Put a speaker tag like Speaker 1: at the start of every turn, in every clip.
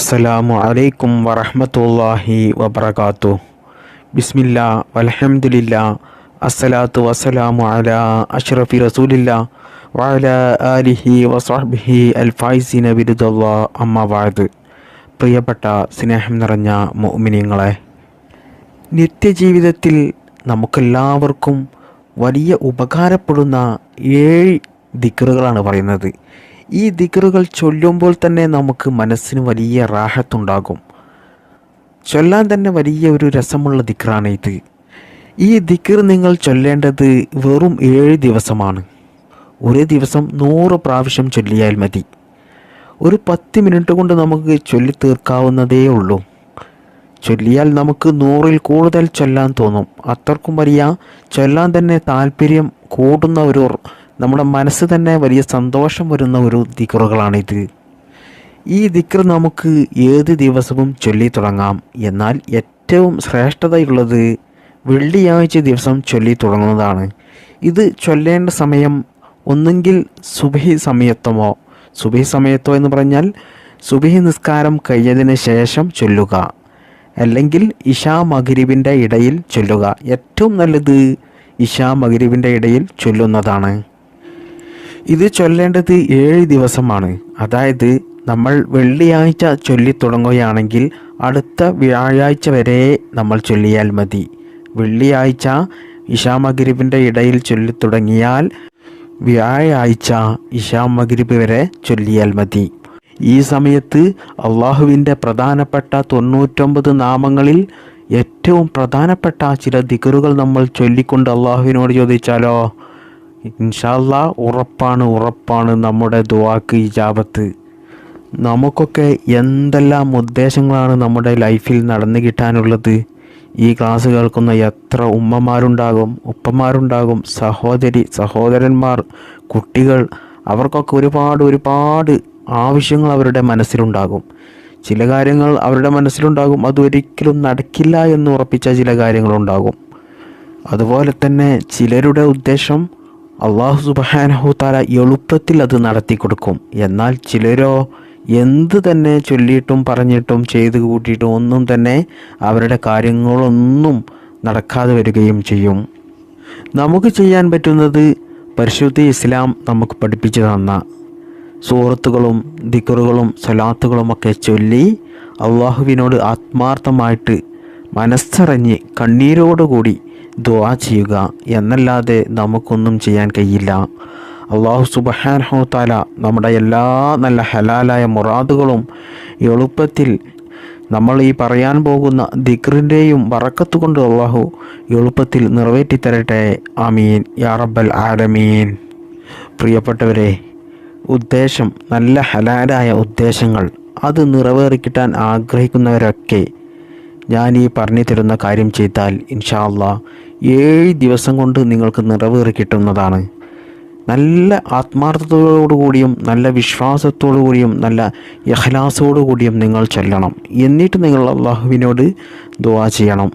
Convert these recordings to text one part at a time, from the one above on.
Speaker 1: അസ്സലാമു അലൈക്കും വറഹമത്തല്ലാഹി വബർക്കാത്തു ബിസ്മില്ല വൽഹംദുലില്ല അസ്സലാത്തു വസ്സലാമു അല അഷ്റഫി റസൂലില്ല വഅല ആലിഹി അൽ ഫൈസിന ബിരുദല്ലാ അമ്മ വാദ് പ്രിയപ്പെട്ട സ്നേഹം നിറഞ്ഞ മോമിനിയങ്ങളെ നിത്യജീവിതത്തിൽ നമുക്കെല്ലാവർക്കും വലിയ ഉപകാരപ്പെടുന്ന ഏഴ് ദിക്കറുകളാണ് പറയുന്നത്. ഈ ദിക്റുകൾ ചൊല്ലുമ്പോൾ തന്നെ നമുക്ക് മനസ്സിന് വലിയ റാഹത്തുണ്ടാകും. ചൊല്ലാൻ തന്നെ വലിയ ഒരു രസമുള്ള ദിക്റാണ് ഇത്. ഈ ദിക്ർ നിങ്ങൾ ചൊല്ലേണ്ടത് വെറും ഏഴ് ദിവസമാണ്. ഒരു ദിവസം നൂറ് പ്രാവശ്യം ചൊല്ലിയാൽ മതി. ഒരു പത്ത് മിനിറ്റ് കൊണ്ട് നമുക്ക് ചൊല്ലി തീർക്കാവുന്നതേ ഉള്ളൂ. ചൊല്ലിയാൽ നമുക്ക് നൂറിൽ കൂടുതൽ ചൊല്ലാൻ തോന്നും. അത്രക്കും വലിയ ചൊല്ലാൻ തന്നെ താല്പര്യം കൂടുന്ന ഒരു നമ്മുടെ മനസ്സ് തന്നെ വലിയ സന്തോഷം വരുന്ന ഒരു ദിക്കറുകളാണിത് ഈ ദിക്കർ നമുക്ക് ഏത് ദിവസവും ചൊല്ലി തുടങ്ങാം. എന്നാൽ ഏറ്റവും ശ്രേഷ്ഠതയുള്ളത് വെള്ളിയാഴ്ച ദിവസം ചൊല്ലി തുടങ്ങുന്നതാണ്. ഇത് ചൊല്ലേണ്ട സമയം ഒന്നുകിൽ സുബഹി സമയത്തമോ സുബഹി സമയത്തോ എന്ന് പറഞ്ഞാൽ സുബഹി നിസ്കാരം കഴിഞ്ഞതിന് ശേഷം ചൊല്ലുക. അല്ലെങ്കിൽ ഇഷാ മഗരീബിന്റെ ഇടയിൽ ചൊല്ലുക. ഏറ്റവും നല്ലത് ഇഷാ മഗരീബിന്റെ ഇടയിൽ ചൊല്ലുന്നതാണ്. ഇത് ചൊല്ലേണ്ടത് ഏഴ് ദിവസമാണ്. അതായത് നമ്മൾ വെള്ളിയാഴ്ച ചൊല്ലി തുടങ്ങുകയാണെങ്കിൽ അടുത്ത വ്യാഴാഴ്ച വരെ നമ്മൾ ചൊല്ലിയാൽ മതി. വെള്ളിയാഴ്ച ഇഷാ മഗ്രിബിന്റെ ഇടയിൽ ചൊല്ലി തുടങ്ങിയാൽ വ്യാഴാഴ്ച ഇഷാ മഗ്രിബ് വരെ ചൊല്ലിയാൽ മതി. ഈ സമയത്ത് അള്ളാഹുവിന്റെ പ്രധാനപ്പെട്ട തൊണ്ണൂറ്റൊമ്പത് നാമങ്ങളിൽ ഏറ്റവും പ്രധാനപ്പെട്ട ചില ദിക്കറുകൾ നമ്മൾ ചൊല്ലിക്കൊണ്ട് അള്ളാഹുവിനോട് ചോദിച്ചാലോ? ഇൻഷാല്ല ഉറപ്പാണ് ഉറപ്പാണ് നമ്മുടെ ദുവാക്ക് ഇജാബത്ത്. നമുക്കൊക്കെ എന്തെല്ലാം ഉദ്ദേശങ്ങളാണ് നമ്മുടെ ലൈഫിൽ നടന്നു കിട്ടാനുള്ളത്? ഈ ക്ലാസ് കേൾക്കുന്ന എത്ര ഉമ്മമാരുണ്ടാകും ഉപ്പമാരുണ്ടാകും സഹോദരി സഹോദരന്മാർ കുട്ടികൾ അവർക്കൊക്കെ ഒരുപാട് ഒരുപാട് ആവശ്യങ്ങൾ അവരുടെ മനസ്സിലുണ്ടാകും. ചില കാര്യങ്ങൾ അവരുടെ മനസ്സിലുണ്ടാകും അതൊരിക്കലും നടക്കില്ല എന്ന് ഉറപ്പിച്ച ചില കാര്യങ്ങളുണ്ടാകും. അതുപോലെ തന്നെ ചിലരുടെ ഉദ്ദേശം അള്ളാഹു സുബഹാനഹു താര എളുപ്പത്തിൽ അത് നടത്തി കൊടുക്കും. എന്നാൽ ചിലരോ എന്ത് തന്നെ ചൊല്ലിയിട്ടും പറഞ്ഞിട്ടും ചെയ്തു കൂട്ടിയിട്ടും ഒന്നും തന്നെ അവരുടെ കാര്യങ്ങളൊന്നും നടക്കാതെ വരികയും ചെയ്യും. നമുക്ക് ചെയ്യാൻ പറ്റുന്നത് പരിശുദ്ധ ഇസ്ലാം നമുക്ക് പഠിപ്പിച്ചു തന്ന സുഹൃത്തുക്കളും ദിക്കറുകളും സലാത്തുകളുമൊക്കെ ചൊല്ലി അള്ളാഹുവിനോട് ആത്മാർത്ഥമായിട്ട് മനസ്സറിഞ്ഞ് കണ്ണീരോടുകൂടി ദുആ ചെയ്യുക എന്നല്ലാതെ നമുക്കൊന്നും ചെയ്യാൻ കഴിയില്ല. അള്ളാഹു സുബഹാനഹു താല നമ്മുടെ എല്ലാ നല്ല ഹലാലായ മുറാദുകളും എളുപ്പത്തിൽ നമ്മൾ ഈ പറയാൻ പോകുന്ന ദിക്റിന്റെയും വറക്കത്ത് കൊണ്ട് അള്ളാഹു എളുപ്പത്തിൽ നിറവേറ്റിത്തരട്ടെ ആമീൻ. യാ റബ്ബൽ ആലമീൻ. പ്രിയപ്പെട്ടവരെ ഉദ്ദേശം നല്ല ഹലാലായ ഉദ്ദേശങ്ങൾ അത് നിറവേറി കിട്ടാൻ ആഗ്രഹിക്കുന്നവരൊക്കെ ഞാൻ ഈ പറഞ്ഞു തരുന്ന കാര്യം ചെയ്താൽ ഇൻഷാ ഇൻഷാല്ല ഏഴ് ദിവസം കൊണ്ട് നിങ്ങൾക്ക് നിറവേറി കിട്ടുന്നതാണ്. നല്ല ആത്മാർത്ഥതയോടുകൂടിയും നല്ല വിശ്വാസത്തോടു കൂടിയും നല്ല യഹ്ലാസോടുകൂടിയും നിങ്ങൾ ചെല്ലണം. എന്നിട്ട് നിങ്ങൾ അള്ളാഹുവിനോട് ദുവാ ചെയ്യണം.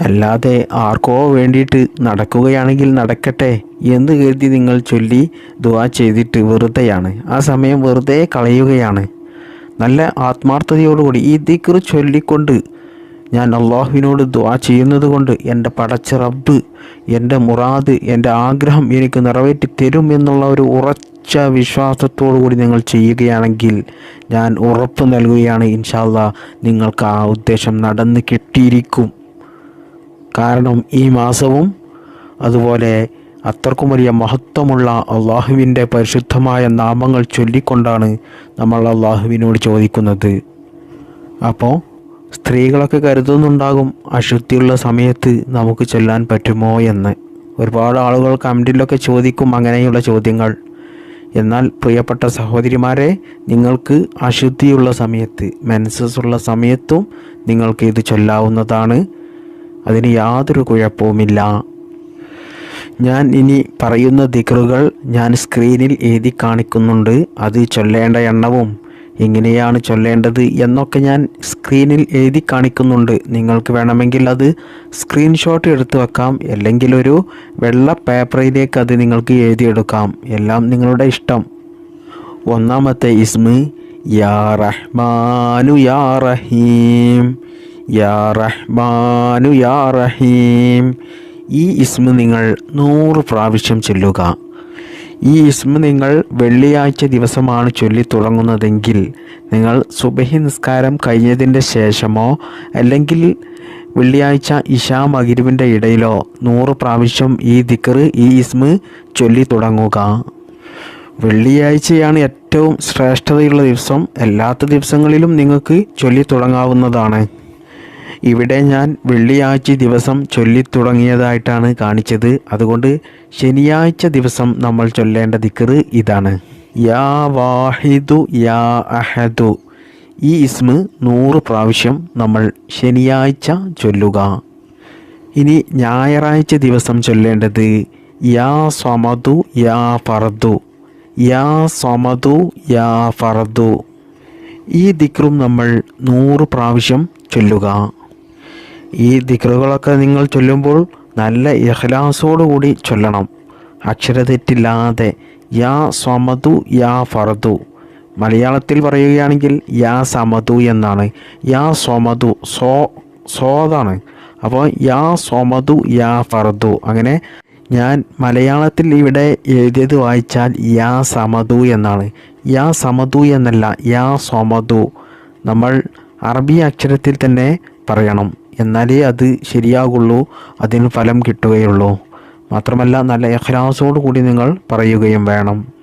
Speaker 1: അല്ലാതെ ആർക്കോ വേണ്ടിയിട്ട് നടക്കുകയാണെങ്കിൽ നടക്കട്ടെ എന്ന് കരുതി നിങ്ങൾ ചൊല്ലി ദുവാ ചെയ്തിട്ട് വെറുതെയാണ്. ആ സമയം വെറുതെ കളയുകയാണ്. നല്ല ആത്മാർത്ഥതയോടുകൂടി ഈ ദിക്കർ ചൊല്ലിക്കൊണ്ട് ഞാൻ അള്ളാഹുവിനോട് ദുആ ചെയ്യുന്നത് കൊണ്ട് എന്റെ പടച്ച റബ്ബ് എന്റെ മുറാദ് എന്റെ ആഗ്രഹം എനിക്ക് നിറവേറ്റി തരും എന്നുള്ള ഒരു ഉറച്ച വിശ്വാസത്തോടു കൂടി നിങ്ങൾ ചെയ്യുകയാണെങ്കിൽ ഞാൻ ഉറപ്പ് നൽകുകയാണ് ഇൻഷാല്ല നിങ്ങൾക്ക് ആ ഉദ്ദേശം നടന്ന് കിട്ടിയിരിക്കും. കാരണം ഈ മാസവും അതുപോലെ അത്രക്കും വലിയ മഹത്വമുള്ള അള്ളാഹുവിന്റെ പരിശുദ്ധമായ നാമങ്ങൾ ചൊല്ലിക്കൊണ്ടാണ് നമ്മൾ അള്ളാഹുവിനോട് ചോദിക്കുന്നത്. അപ്പോൾ സ്ത്രീകളൊക്കെ കരുതുന്നുണ്ടാകും അശുദ്ധിയുള്ള സമയത്ത് നമുക്ക് ചൊല്ലാൻ പറ്റുമോ എന്ന്. ഒരുപാട് ആളുകൾ കമന്റിലൊക്കെ ചോദിക്കും അങ്ങനെയുള്ള ചോദ്യങ്ങൾ. എന്നാൽ പ്രിയപ്പെട്ട സഹോദരിമാരെ നിങ്ങൾക്ക് അശുദ്ധിയുള്ള സമയത്ത് മെൻസസ് ഉള്ള സമയത്തും നിങ്ങൾക്ക് ഇത് ചൊല്ലാവുന്നതാണ്. അതിന് യാതൊരു കുഴപ്പവുമില്ല. ഞാൻ ഇനി പറയുന്ന ദിക്റുകൾ ഞാൻ സ്ക്രീനിൽ എഴുതി കാണിക്കുന്നുണ്ട്. അത് ചൊല്ലേണ്ട എണ്ണവും എങ്ങനെയാണ് ചൊല്ലേണ്ടത് എന്നൊക്കെ ഞാൻ സ്ക്രീനിൽ എഴുതി കാണിക്കുന്നുണ്ട്. നിങ്ങൾക്ക് വേണമെങ്കിൽ അത് സ്ക്രീൻഷോട്ട് എടുത്തു വെക്കാം. അല്ലെങ്കിൽ ഒരു വെള്ള പേപ്പറിലേക്ക് അത് നിങ്ങൾക്ക് എഴുതിയെടുക്കാം. എല്ലാം നിങ്ങളുടെ ഇഷ്ടം. ഒന്നാമത്തെ ഇസ്മ് യാ റഹ്മാനു യാ റഹീം. യാ റഹ്മാനു യാ റഹീം. ഈ ഇസ്മ നിങ്ങൾ നൂറ് പ്രാവശ്യം ചൊല്ലുക. ഈ ഇസ്മ നിങ്ങൾ വെള്ളിയാഴ്ച ദിവസമാണ് ചൊല്ലി തുടങ്ങുന്നതെങ്കിൽ നിങ്ങൾ സുബഹി നിസ്കാരം കഴിഞ്ഞതിന്റെ ശേഷമോ അല്ലെങ്കിൽ വെള്ളിയാഴ്ച ഇഷാ മകിരുവിന്റെ ഇടയിലോ നൂറ് പ്രാവശ്യം ഈ ദിക്കർ ഈ ഇസ്മ ചൊല്ലി തുടങ്ങുക. വെള്ളിയാഴ്ചയാണ് ഏറ്റവും ശ്രേഷ്ഠതയുള്ള ദിവസം. അല്ലാത്ത ദിവസങ്ങളിലും നിങ്ങൾക്ക് ചൊല്ലി തുടങ്ങാവുന്നതാണ്. ഇവിടെ ഞാൻ വെള്ളിയാഴ്ച ദിവസം ചൊല്ലിത്തുടങ്ങിയതായിട്ടാണ് കാണിച്ചത്. അതുകൊണ്ട് ശനിയാഴ്ച ദിവസം നമ്മൾ ചൊല്ലേണ്ട ദിക്കറ് ഇതാണ്. യാ വാഹിദു യാ അഹദു. ഈ ഇസ്മ് നൂറ് പ്രാവശ്യം നമ്മൾ ശനിയാഴ്ച ചൊല്ലുക. ഇനി ഞായറാഴ്ച ദിവസം ചൊല്ലേണ്ടത് യാ സ്വമതു യാ ഫറദു യാ സ്വമതു യാ ഫറദു ഈ ദിക്റും നമ്മൾ നൂറ് പ്രാവശ്യം ചൊല്ലുക. ഈ ദിക്റുകളൊക്കെ നിങ്ങൾ ചൊല്ലുമ്പോൾ നല്ല ഇഹ്ലാസോടുകൂടി ചൊല്ലണം. അക്ഷരതെറ്റില്ലാതെ യാ സമതു യാ ഫർദു. മലയാളത്തിൽ പറയുകയാണെങ്കിൽ യാ സമതു എന്നാണ്. യാ സ്വമതു സോ സോതാണ് അപ്പോൾ യാ സ്വമതു യാ ഫർദു. അങ്ങനെ ഞാൻ മലയാളത്തിൽ ഇവിടെ എഴുതിയത് വായിച്ചാൽ യാ സമതു എന്നാണ്. യാ സമതു എന്നല്ല യാ സ്വമതു നമ്മൾ അറബി അക്ഷരത്തിൽ തന്നെ പറയണം. എന്നാലേ അത് ശരിയാകുള്ളൂ അതിന് ഫലം കിട്ടുകയുള്ളൂ. മാത്രമല്ല നല്ല എഹ്ലാസോടു കൂടി നിങ്ങൾ പറയുകയും വേണം.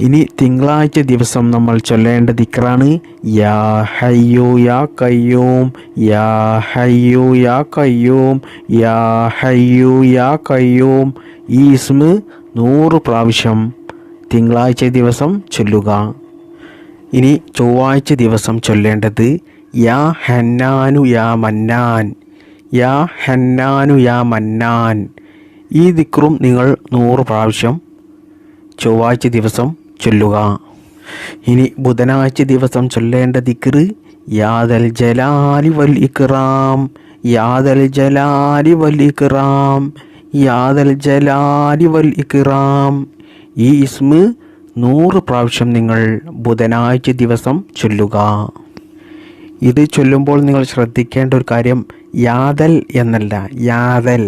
Speaker 1: ഇനി തിങ്കളാഴ്ച ദിവസം നമ്മൾ ചൊല്ലേണ്ട ദിക്റാണ് യാ ഹയ്യോ യാ കയ്യൂം യാ ഹയ്യോ യാ കയ്യൂം യാ ഹയ്യോ യാ കയ്യൂം ഈ ഇസ്മ് നൂറ് പ്രാവശ്യം തിങ്കളാഴ്ച ദിവസം ചൊല്ലുക. ഇനി ചൊവ്വാഴ്ച ദിവസം ചൊല്ലേണ്ടത് യാ ഹന്നാനു യാ മന്നാൻ യാ ഹന്നാനു യാ മന്നാൻ. ഈ ദിക്റും നിങ്ങൾ നൂറ് പ്രാവശ്യം ചൊവ്വാഴ്ച ദിവസം ചൊല്ലുക. ഇനി ബുധനാഴ്ച ദിവസം ചൊല്ലേണ്ട ദിക്റ് യാദൽ ജലാലി വൽ ഇക്റാം യാദൽ ജലാലി വൽ ഇക്റാം യാദൽ ജലാലി വൽ ഇക്റാം. ഈ ഇസ്മ് നൂറ് പ്രാവശ്യം നിങ്ങൾ ബുധനാഴ്ച ദിവസം ചൊല്ലുക. ഇത് ചൊല്ലുമ്പോൾ നിങ്ങൾ ശ്രദ്ധിക്കേണ്ട ഒരു കാര്യം യാതൽ എന്നല്ല. യാതൽ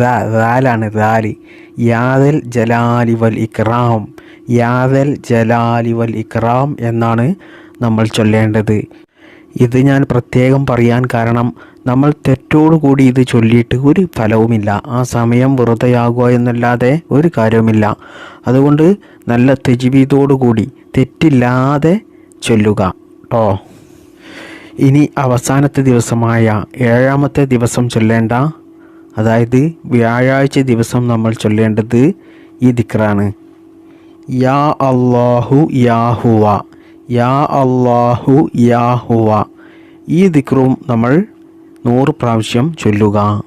Speaker 1: ദാലാണ് ദാലി. യാതൽ ജലാലി വൽ ഇക്റാം യാദൽ ജലാലി വൽ ഇക്റാം എന്നാണ് നമ്മൾ ചൊല്ലേണ്ടത്. ഇത് ഞാൻ പ്രത്യേകം പറയാൻ കാരണം നമ്മൾ തെറ്റോടുകൂടി ഇത് ചൊല്ലിയിട്ട് ഒരു ഫലവുമില്ല. ആ സമയം വെറുതെയാകുക എന്നല്ലാതെ ഒരു കാര്യവുമില്ല. അതുകൊണ്ട് നല്ല തെജിവീതോടുകൂടി തെറ്റില്ലാതെ ചൊല്ലുക കേട്ടോ ഇനി അവസാനത്തെ ദിവസമായ ഏഴാമത്തെ ദിവസം ചൊല്ലേണ്ട അതായത് വ്യാഴാഴ്ച ദിവസം നമ്മൾ ചൊല്ലേണ്ടത് ഈ ദിക്റാണ്. യാ അള്ളാഹു യാഹുവ യാ അള്ളാഹു യാഹുവ ഈ ദിക്റും നമ്മൾ നൂറ് പ്രാവശ്യം ചൊല്ലുക.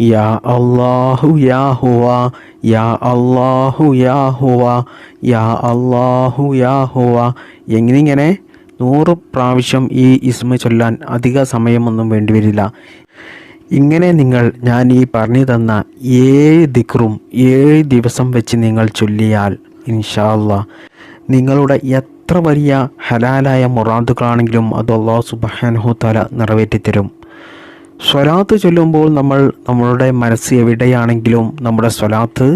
Speaker 1: യാ അള്ളാഹു യാഹുവ യാ അള്ളാഹു യാഹുവ യാ അള്ളാഹു യാഹുവ എങ്ങനിങ്ങനെ നൂറ് പ്രാവശ്യം ഈ ഇസ്മ ചൊല്ലാൻ അധിക സമയമൊന്നും വേണ്ടിവരില്ല. ഇങ്ങനെ നിങ്ങൾ ഞാൻ ഈ പറഞ്ഞു തന്ന ഏഴ് ദിക്റും ഏഴ് ദിവസം വെച്ച് നിങ്ങൾ ചൊല്ലിയാൽ ഇൻഷാല്ല നിങ്ങളുടെ എത്ര വലിയ ഹലാലായ മുറാദുകളാണെങ്കിലും അത് അള്ളാഹു സുബാനഹു തല നിറവേറ്റിത്തരും. സ്വലാത്ത് ചൊല്ലുമ്പോൾ നമ്മൾ നമ്മളുടെ മനസ്സ് എവിടെയാണെങ്കിലും നമ്മുടെ സ്വലാത്ത്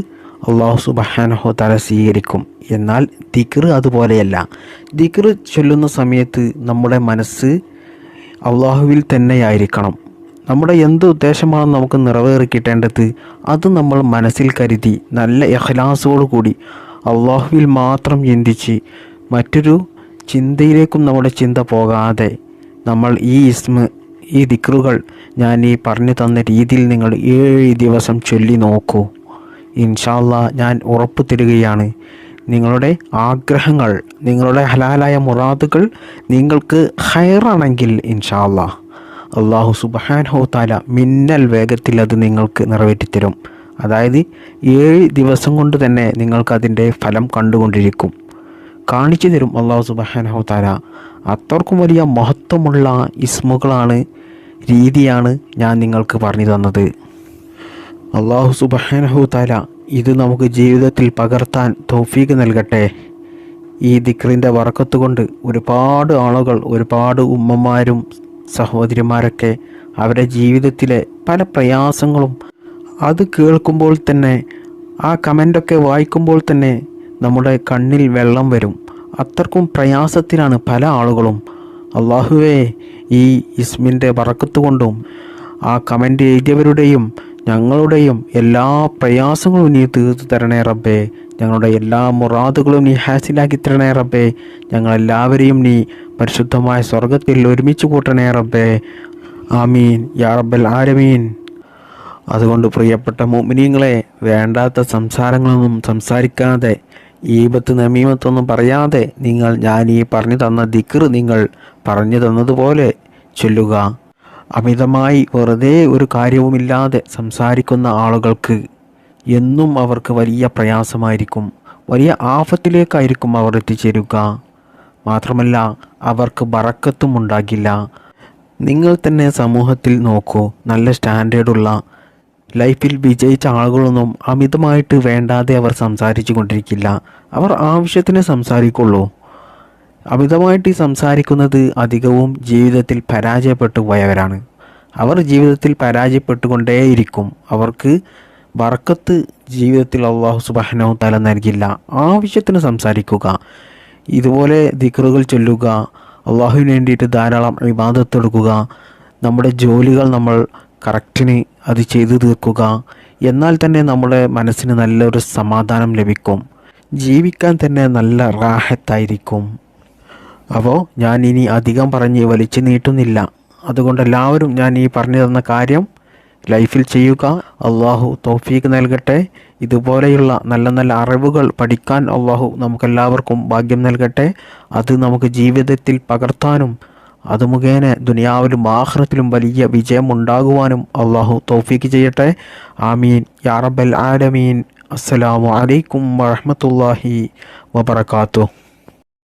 Speaker 1: അള്ളാഹു സുബഹാനഹു തല സ്വീകരിക്കും. എന്നാൽ ദിക്ർ അതുപോലെയല്ല. ദിക്ർ ചൊല്ലുന്ന സമയത്ത് നമ്മുടെ മനസ്സ് അള്ളാഹുവിൽ തന്നെയായിരിക്കണം. നമ്മുടെ എന്ത് ഉദ്ദേശമാണ് നമുക്ക് നിറവേറി കിട്ടേണ്ടത് അത് നമ്മൾ മനസ്സിൽ കരുതി നല്ല എഹ്ലാസോടു കൂടി അള്ളാഹുവിൽ മാത്രം ചിന്തിച്ച് മറ്റൊരു ചിന്തയിലേക്കും നമ്മുടെ ചിന്ത പോകാതെ നമ്മൾ ഈ ഇസ്മ ഈ ദിക്റുകൾ ഞാൻ ഈ പറഞ്ഞു തന്ന രീതിയിൽ നിങ്ങൾ ഏഴ് ദിവസം ചൊല്ലി നോക്കൂ. ഇൻഷാല്ല ഞാൻ ഉറപ്പ് തരികയാണ് നിങ്ങളുടെ ആഗ്രഹങ്ങൾ നിങ്ങളുടെ ഹലാലായ മുറാദുകൾ നിങ്ങൾക്ക് ഹയറാണെങ്കിൽ ഇൻഷാല്ല അള്ളാഹു സുബഹാൻ താല മിന്നൽ വേഗത്തിൽ അത് നിങ്ങൾക്ക് നിറവേറ്റിത്തരും. അതായത് ഏഴ് ദിവസം കൊണ്ട് തന്നെ നിങ്ങൾക്കതിന്റെ ഫലം കണ്ടുകൊണ്ടിരിക്കും. കാണിച്ചു തരും അള്ളാഹു സുബഹാൻ താല അത്രക്കും വലിയ മഹത്വമുള്ള ഇസ്മുകളാണ് രീതിയാണ് ഞാൻ നിങ്ങൾക്ക് പറഞ്ഞു തന്നത്. അള്ളാഹു സുബഹാനഹു താല ഇത് നമുക്ക് ജീവിതത്തിൽ പകർത്താൻ തൗഫീക്ക് നൽകട്ടെ. ഈ ദിക്റിന്റെ വറക്കത്ത് കൊണ്ട് ഒരുപാട് ആളുകൾ ഒരുപാട് ഉമ്മമാരും സഹോദരിമാരൊക്കെ അവരുടെ ജീവിതത്തിലെ പല പ്രയാസങ്ങളും അത് കേൾക്കുമ്പോൾ തന്നെ ആ കമന്റൊക്കെ വായിക്കുമ്പോൾ തന്നെ നമ്മുടെ കണ്ണിൽ വെള്ളം വരും. അത്രക്കും പ്രയാസത്തിലാണ് പല ആളുകളും. അള്ളാഹുവേ ഈ ഇസ്മിന്റെ വറക്കത്ത് കൊണ്ടും ആ കമന്റ് എഴുതിയവരുടെയും ഞങ്ങളുടെയും എല്ലാ പ്രയാസങ്ങളും നീ തീർത്തു തരണേ റബ്ബേ. ഞങ്ങളുടെ എല്ലാ മുറാദുകളും നീ ഹാസിലാക്കി തരണേ റബ്ബേ. ഞങ്ങളെല്ലാവരെയും നീ പരിശുദ്ധമായ സ്വർഗത്തിൽ ഒരുമിച്ച് കൂട്ടണേ റബ്ബേ. ആമീൻ. യാ റബ്ബൽ ആരമീൻ അതുകൊണ്ട് പ്രിയപ്പെട്ട മോമിനിയങ്ങളെ വേണ്ടാത്ത സംസാരങ്ങളൊന്നും സംസാരിക്കാതെ ഈപത്ത് നമീമത്തൊന്നും പറയാതെ നിങ്ങൾ ഞാൻ ഈ പറഞ്ഞു തന്ന ദിക്ർ നിങ്ങൾ പറഞ്ഞു തന്നതുപോലെ ചൊല്ലുക. അമിതമായി വെറുതെ ഒരു കാര്യവുമില്ലാതെ സംസാരിക്കുന്ന ആളുകൾക്ക് എന്നും അവർക്ക് വലിയ പ്രയാസമായിരിക്കും. വലിയ ആഫത്തിലേക്കായിരിക്കും അവർ എത്തിച്ചേരുക. മാത്രമല്ല അവർക്ക് ബറക്കത്തും ഉണ്ടാകില്ല. നിങ്ങൾ തന്നെ സമൂഹത്തിൽ നോക്കൂ. നല്ല സ്റ്റാൻഡേർഡുള്ള ലൈഫിൽ വിജയിച്ച ആളുകളൊന്നും അമിതമായിട്ട് വേണ്ടാതെ അവർ സംസാരിച്ചു കൊണ്ടിരിക്കില്ല അവർ ആവശ്യത്തിന് സംസാരിക്കുള്ളൂ. അമിതമായിട്ട് സംസാരിക്കുന്നത് അധികവും ജീവിതത്തിൽ പരാജയപ്പെട്ടു പോയവരാണ്. അവർ ജീവിതത്തിൽ പരാജയപ്പെട്ടുകൊണ്ടേയിരിക്കും. അവർക്ക് ബർക്കത്ത് ജീവിതത്തിൽ അള്ളാഹു സുബഹനോ തല നൽകില്ല. ആവശ്യത്തിന് സംസാരിക്കുക. ഇതുപോലെ ദിക്റുകൾ ചൊല്ലുക. അള്ളാഹുവിന് വേണ്ടിയിട്ട് ധാരാളം വിവാദത്തെടുക്കുക നമ്മുടെ ജോലികൾ നമ്മൾ കറക്റ്റിന് അത് ചെയ്തു തീർക്കുക. എന്നാൽ തന്നെ നമ്മുടെ മനസ്സിന് നല്ലൊരു സമാധാനം ലഭിക്കും. ജീവിക്കാൻ തന്നെ നല്ല റാഹത്തായിരിക്കും. അപ്പോൾ ഞാൻ ഇനി അധികം പറഞ്ഞ് വലിച്ചു നീട്ടുന്നില്ല. അതുകൊണ്ട് എല്ലാവരും ഞാൻ ഈ പറഞ്ഞു തന്ന കാര്യം ലൈഫിൽ ചെയ്യുക. അള്ളാഹു തോഫീക്ക് നൽകട്ടെ. ഇതുപോലെയുള്ള നല്ല നല്ല അറിവുകൾ പഠിക്കാൻ അള്ളാഹു നമുക്കെല്ലാവർക്കും ഭാഗ്യം നൽകട്ടെ. അത് നമുക്ക് ജീവിതത്തിൽ പകർത്താനും അത് മുഖേന ദുനിയാവിലും ആഹ്റത്തിലും വലിയ വിജയം ഉണ്ടാകുവാനും അള്ളാഹു തോഫീക്ക് ചെയ്യട്ടെ. ആമീൻ. യാറബൽ ആലമീൻ. അസ്സലാമു അലൈക്കും വറഹ്മത്തുള്ളാഹി വബറകാതുഹു.